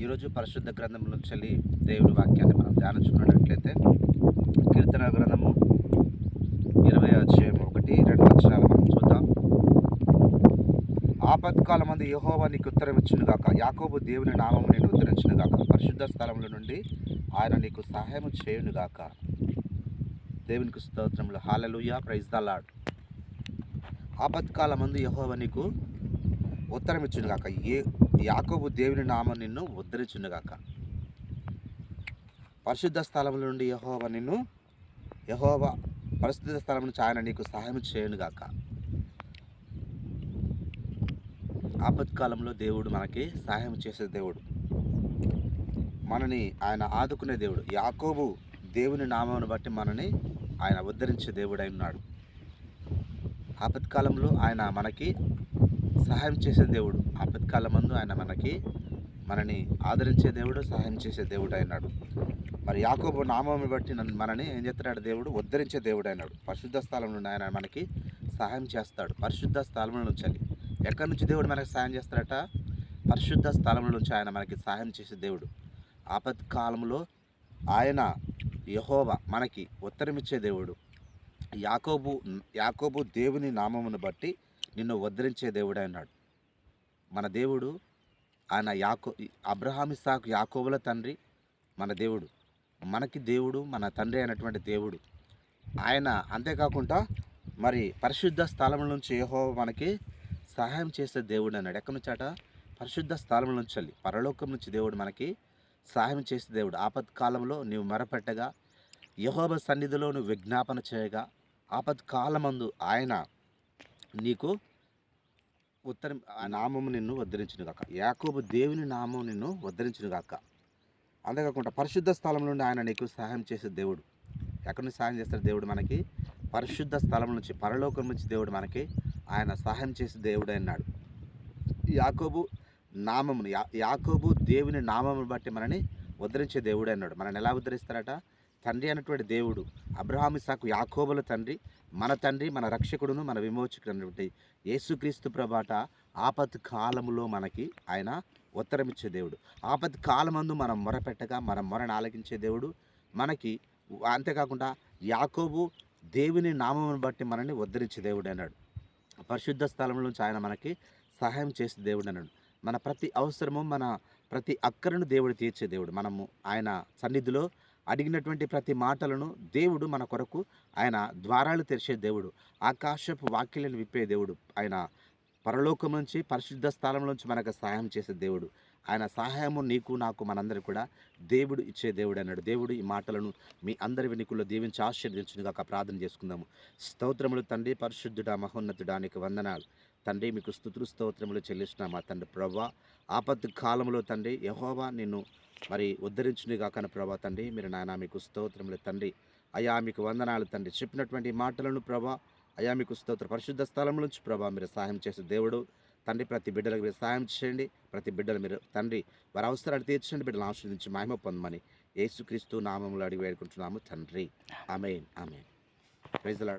ఈరోజు పరిశుద్ధ గ్రంథంలో చల్లి దేవుడి వాక్యాన్ని మనం ధ్యానించుకున్నట్లయితే కీర్తన గ్రంథము ఇరవై అధ్యాయం ఒకటి రెండు అక్షరాలు మనం చూద్దాం. ఆపత్కాల మంది యహోవా నీకు ఉత్తరం ఇచ్చును గాక. యాకోబు దేవుని నామం నేను ఉద్ధరించును గాక. పరిశుద్ధ స్థలముల నుండి ఆయన నీకు సహాయం చేయును గాక. దేవునికి స్తోత్రములు. హాలలుయ ప్రైజ్ ద లాడ్ ఆపత్కాల మంది యహోవ నీకు ఉత్తరం ఇచ్చును గాక. ఏ యాకోబు దేవుని నామం నిన్ను ఉద్ధరించునుగాక. పరిశుద్ధ స్థలముల నుండి యహోవ నిన్ను యహోవ పరిశుద్ధ స్థలం నుంచి ఆయన నీకు సహాయం చేయనుగాక. ఆపత్కాలంలో దేవుడు మనకి సహాయం చేసే దేవుడు. మనని ఆయన ఆదుకునే దేవుడు. యాకోబు దేవుని నామమును బట్టి మనని ఆయన ఉద్ధరించే దేవుడై ఉన్నాడు. ఆపత్కాలంలో ఆయన మనకి సహాయం చేసే దేవుడు. ఆపత్కాల మందు ఆయన మనకి మనని ఆదరించే దేవుడు సహాయం చేసే దేవుడు అయినాడు. మరి యాకోబు నామం బట్టి నన్ను మనని ఏం చేస్తున్నాడు దేవుడు? ఉద్ధరించే దేవుడు అయినాడు. పరిశుద్ధ స్థలం నుండి ఆయన మనకి సహాయం చేస్తాడు. పరిశుద్ధ స్థలంలో నుంచి ఎక్కడి నుంచి దేవుడు మనకి సహాయం చేస్తాడట? పరిశుద్ధ స్థలంలో నుంచి ఆయన మనకి సహాయం చేసే దేవుడు. ఆపత్కాలంలో ఆయన యహోవ మనకి ఉత్తరమిచ్చే దేవుడు. యాకోబు యాకోబు దేవుని నామమును బట్టి నిన్ను ఉద్ధరించే దేవుడే అన్నాడు. మన దేవుడు ఆయన యాకో అబ్రహాం సాకు యాకోబుల తండ్రి మన దేవుడు. మనకి దేవుడు మన తండ్రి అయినటువంటి దేవుడు. ఆయన అంతేకాకుండా మరి పరిశుద్ధ స్థలం నుంచి ఏహో మనకి సహాయం చేసే దేవుడు అన్నాడు. ఎక్కడి నుంచాట పరిశుద్ధ స్థలం నుంచి వెళ్ళి పరలోకం నుంచి దేవుడు మనకి సహాయం చేసే దేవుడు. ఆపత్కాలంలో నీవు మరపెట్టగా యహోబ సన్నిధిలో నువ్వు విజ్ఞాపన చేయగా ఆపత్కాలమందు ఆయన నీకు ఉత్తరం ఆ నామము నిన్ను ఉద్ధరించును గాక యాకోబు దేవుని నామం నిన్ను ఉద్ధరించును గాక అంతేకాకుండా పరిశుద్ధ స్థలం నుండి ఆయన నీకు సహాయం చేసే దేవుడు. ఎక్కడి నుంచి సహాయం చేస్తాడు దేవుడు మనకి? పరిశుద్ధ స్థలం నుంచి పరలోకం నుంచి దేవుడు మనకి ఆయన సహాయం చేసే దేవుడు అన్నాడు. యాకోబు నామమును యా యాకోబు దేవుని నామమును బట్టి మనని ఉద్ధరించే దేవుడు అన్నాడు. మనని ఎలా ఉద్ధరిస్తారట? తండ్రి అయినటువంటి దేవుడు అబ్రహాం ఇసాకు యాకోబుల తండ్రి మన తండ్రి మన రక్షకుడును మన విమోచకుడు అనేటువంటి యేసుక్రీస్తు ప్రభాట ఆపత్ కాలములో మనకి ఆయన ఉత్తరమిచ్చే దేవుడు. ఆపత్ కాలమందు మనం మొరపెట్టగా మనం మొరను ఆలకించే దేవుడు మనకి అంతేకాకుండా యాకోబు దేవుని నామమును బట్టి మనల్ని ఉద్ధరించే దేవుడు అన్నాడు. పరిశుద్ధ స్థలంలోంచి ఆయన మనకి సహాయం చేసే దేవుడు అన్నాడు. మన ప్రతి అవసరము మన ప్రతి అక్కరను దేవుడు తీర్చే దేవుడు. మనము ఆయన సన్నిధిలో అడిగినటువంటి ప్రతి మాటలను దేవుడు మన కొరకు ఆయన ద్వారాలు తెరిచే దేవుడు. ఆకాశపు వాక్యలను విప్పే దేవుడు. ఆయన పరలోకం నుంచి పరిశుద్ధ స్థలం నుంచి మనకు సహాయం చేసే దేవుడు. ఆయన సహాయము నీకు నాకు మనందరికి కూడా దేవుడు ఇచ్చే దేవుడు అన్నాడు. దేవుడు ఈ మాటలను మీ అందరి వెనుకల్లో దీవించి ఆశీర్వదించునుగాక ప్రార్థన చేసుకుందాము. స్తోత్రములు తండ్రి పరిశుద్ధుడా మహోన్నతుడానికి వందనాలు. తండ్రి మీకు స్థుతులు స్తోత్రములు చెల్లిస్తున్నాము మా తండ్రి ప్రభా. ఆపత్తు కాలంలో తండ్రి యహోవా నిన్ను మరి ఉద్ధరించుని కాకన ప్రభా తండ్రి. మీరు నాయన మీకు స్తోత్రములు తండ్రి. అయా మీకు వందనాలు తండ్రి. చెప్పినటువంటి మాటలను ప్రభా అయా మీకు స్తోత్ర పరిశుద్ధ స్థలం నుంచి ప్రభా మీరు సహాయం చేసే దేవుడు. తండ్రి ప్రతి బిడ్డలకు మీరు సహాయం చేయండి. ప్రతి బిడ్డలు మీరు తండ్రి వారి అవసరాలు తీర్చండి. బిడ్డలు ఆశ్రదించి మహిమ పొందమని యేసుక్రీస్తు నామంలో అడిగి వేడుకుంటున్నాము తండ్రి. ఆమెన్. ఆమెన్. Praise lord